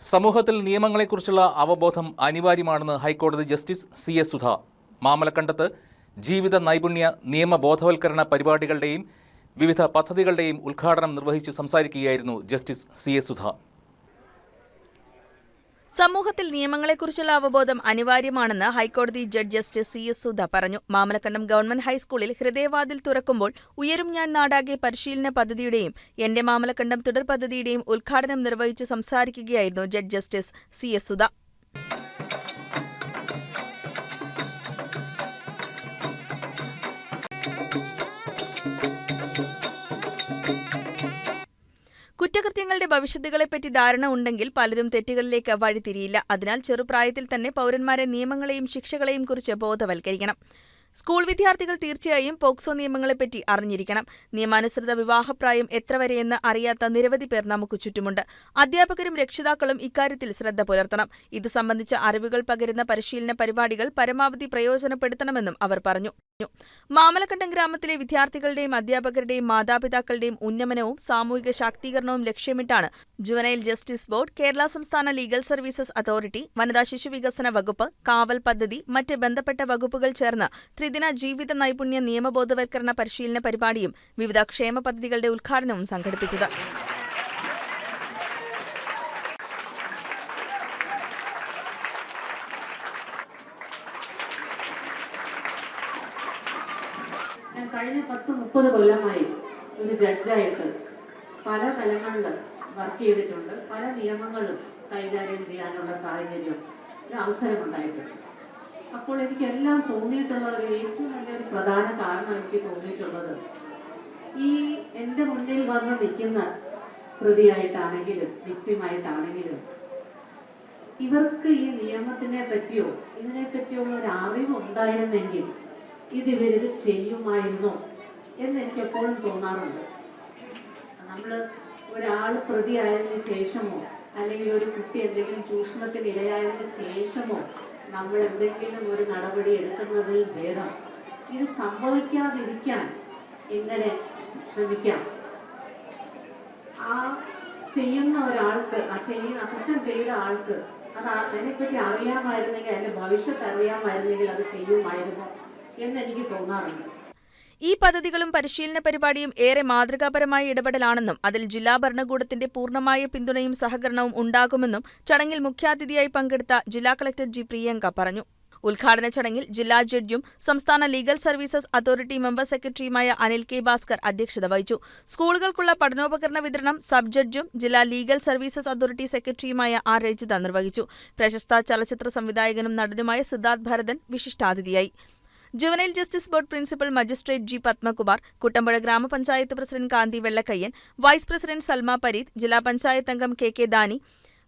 സമൂഹത്തിൽ നിയമങ്ങളെക്കുറിച്ചുള്ള അവബോധം അനിവാര്യമാണെന്ന് ഹൈക്കോടതി ജസ്റ്റിസ് സി എസ് സുധ. മാമലക്കണ്ടത്ത് ജീവിത നൈപുണ്യ നിയമ ബോധവൽക്കരണ പരിപാടികളുടെയും വിവിധ പദ്ധതികളുടെയും ഉദ്ഘാടനം നിർവഹിച്ച് സംസാരിക്കുകയായിരുന്നു ജസ്റ്റിസ് സി എസ് സുധ. സമൂഹത്തിൽ നിയമങ്ങളെക്കുറിച്ചുള്ള അവബോധം അനിവാര്യമാണെന്ന് ഹൈക്കോടതി judge justice C S Sudha പറഞ്ഞു. മാമലക്കണ്ടം ഗവൺമെന്റ് ഹൈസ്കൂളിൽ ഹൃദയവാതിൽ തുറക്കുമ്പോൾ ഉയരും ഞാൻ നാടാകെ പരിശീലന പദ്ധതിയുടെയും എന്റെ മാമലക്കണ്ടം തുടർ പദ്ധതിയുടെയും ഉദ്ഘാടനം നിർവഹിച്ചു സംസാരിക്കുകയായിരുന്നു judge justice C S Sudha. കുറ്റകൃത്യങ്ങളുടെ ഭവിഷ്യത്തുകളെപ്പറ്റി ധാരണ ഉണ്ടെങ്കിൽ പലരും തെറ്റുകളിലേക്ക് വഴിതിരിയില്ല. അതിനാൽ ചെറുപ്രായത്തിൽ തന്നെ പൗരന്മാരെ നിയമങ്ങളെയും ശിക്ഷകളെയും കുറിച്ച് ബോധവൽക്കരിക്കണം. സ്കൂൾ വിദ്യാർത്ഥികൾ തീർച്ചയായും പോക്സോ നിയമങ്ങളെപ്പറ്റി അറിഞ്ഞിരിക്കണം. നിയമാനുസൃത വിവാഹപ്രായം എത്ര വരെയെന്ന് അറിയാത്ത നിരവധി പേർ നമുക്ക് ചുറ്റുമുണ്ട്. അധ്യാപകരും രക്ഷിതാക്കളും ഇക്കാര്യത്തിൽ ശ്രദ്ധ പുലർത്തണം. ഇത് സംബന്ധിച്ച അറിവുകൾ പകരുന്ന പരിശീലന പരിപാടികൾ പരമാവധി പ്രയോജനപ്പെടുത്തണമെന്നും അവർ പറഞ്ഞു. മാമലക്കണ്ടം ഗ്രാമത്തിലെ വിദ്യാർത്ഥികളുടെയും അധ്യാപകരുടെയും മാതാപിതാക്കളുടെയും ഉന്നമനവും സാമൂഹിക ശാക്തീകരണവും ലക്ഷ്യമിട്ടാണ് ജുവനൈൽ ജസ്റ്റിസ് ബോർഡ് കേരള സംസ്ഥാന ലീഗൽ സർവീസസ് അതോറിറ്റി വനിതാ ശിശു വികസന വകുപ്പ് കാവൽ പദ്ധതി മറ്റ് ബന്ധപ്പെട്ട വകുപ്പുകൾ ചേർന്ന് ത്രിദിന ജീവിത നൈപുണ്യ നിയമബോധവൽക്കരണ പരിശീലന പരിപാടിയും വിവിധ ക്ഷേമ പദ്ധതികളുടെ ഉദ്ഘാടനവും സംഘടിപ്പിച്ചത്. കഴിഞ്ഞ പത്ത് മുപ്പത് കൊല്ലമായി ഒരു ജഡ്ജായിട്ട് പല തലങ്ങളിൽ വർക്ക് ചെയ്തിട്ടുണ്ട്. പല നിയമങ്ങളും കൈകാര്യം ചെയ്യാനുള്ള സാഹചര്യം അവസരമുണ്ടായിട്ടുണ്ട്. അപ്പോൾ എനിക്കെല്ലാം തോന്നിയിട്ടുള്ള ഒരു ഏറ്റവും വലിയൊരു പ്രധാന കാരണം എനിക്ക് തോന്നിയിട്ടുള്ളത്. ഈ എന്റെ മുന്നിൽ വന്ന് നിൽക്കുന്ന പ്രതിയായിട്ടാണെങ്കിലും വിക്റ്റിമായിട്ടാണെങ്കിലും ഇവർക്ക് ഈ നിയമത്തിനെ പറ്റിയോ ഇതിനെ പറ്റിയുള്ള ഒരു അറിവ് ഉണ്ടായിരുന്നെങ്കിൽ ഇത് ഇവരിത് ചെയ്യുമായിരുന്നോ എന്ന് എനിക്ക് എപ്പോഴും തോന്നാറുണ്ട്. നമ്മൾ ഒരാൾ പ്രതിയായതിനു ശേഷമോ അല്ലെങ്കിൽ ഒരു കുട്ടി എന്തെങ്കിലും ചൂഷണത്തിന് ഇരയായതിനു ശേഷമോ നമ്മൾ എന്തെങ്കിലും ഒരു നടപടി എടുക്കുന്നതിൽ ഭേദം. ഇത് സംഭവിക്കാതിരിക്കാൻ എങ്ങനെ ശ്രമിക്കാം. ആ ചെയ്യുന്ന ഒരാൾക്ക് ആ ചെയ്യുന്ന കുറ്റം ചെയ്ത ആൾക്ക് അത് അതിനെപ്പറ്റി അറിയാമായിരുന്നെങ്കിൽ അതിന്റെ ഭവിഷ്യത്ത് അറിയാമായിരുന്നെങ്കിൽ അത് ചെയ്യുമായിരുന്നു എന്ന് എനിക്ക് തോന്നാറുണ്ട്. ഈ പദ്ധതികളും പരിശീലന പരിപാടിയും ഏറെ മാതൃകാപരമായ ഇടപെടലാണെന്നും അതിൽ ജില്ലാ ഭരണകൂടത്തിന്റെ പൂർണമായ പിന്തുണയും സഹകരണവും ഉണ്ടാകുമെന്നും ചടങ്ങിൽ മുഖ്യാതിഥിയായി പങ്കെടുത്ത ജില്ലാ കളക്ടർ ജി പ്രിയങ്ക പറഞ്ഞു. ഉദ്ഘാടന ചടങ്ങിൽ ജില്ലാ ജഡ്ജും സംസ്ഥാന ലീഗൽ സർവീസസ് അതോറിറ്റി മെമ്പർ സെക്രട്ടറിയുമായ അനിൽ കെ ഭാസ്കർ അധ്യക്ഷത വഹിച്ചു. സ്കൂളുകൾക്കുള്ള പഠനോപകരണ വിതരണം സബ് ജഡ്ജും ജില്ലാ ലീഗൽ സർവീസസ് അതോറിറ്റി സെക്രട്ടറിയുമായ ആർ രജിത നിർവഹിച്ചു. പ്രശസ്ത ചലച്ചിത്ര സംവിധായകനും നടനുമായ Siddharth Bharathan വിശിഷ്ടാതിഥിയായി. Juvenile justice board principal magistrate G Padmakumar Kuttampuzha ഗ്രാമപഞ്ചായത്ത് president Kanthi Vellakkayyan vice president Salma Pareed ജില്ലാ പഞ്ചായത്ത് അംഗം K K Dani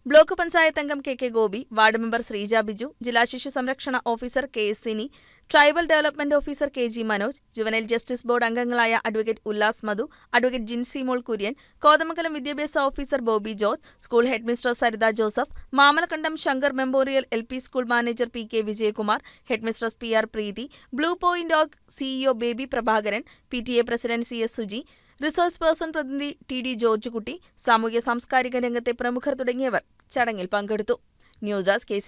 block panchayat അംഗം K K Gopi ward member Sreeja Biju ജില്ലാ ശിശു സംരക്ഷണ officer K S Sini tribal development officer K G Manoj juvenile justice board അംഗങ്ങളായ advocate Ullas മധു advocate Jincy Mol Kurian Kothamangalam വിദ്യാഭ്യാസ officer Bobby George school head mister Saritha Joseph Mamalakkandam Shankar memorial L P school manager P K Vijayakumar head mistress P R Preethi blue point org CEO Baby Prabhakaran P T A president C S Suji resource person പ്രതിനിധി T D George കുട്ടി സാമൂഹ്യ സാംസ്കാരിക രംഗത്തെ പ്രമുഖർ തുടങ്ങിയവർ ചടങ്ങിൽ പങ്കെടുത്തു. News desk K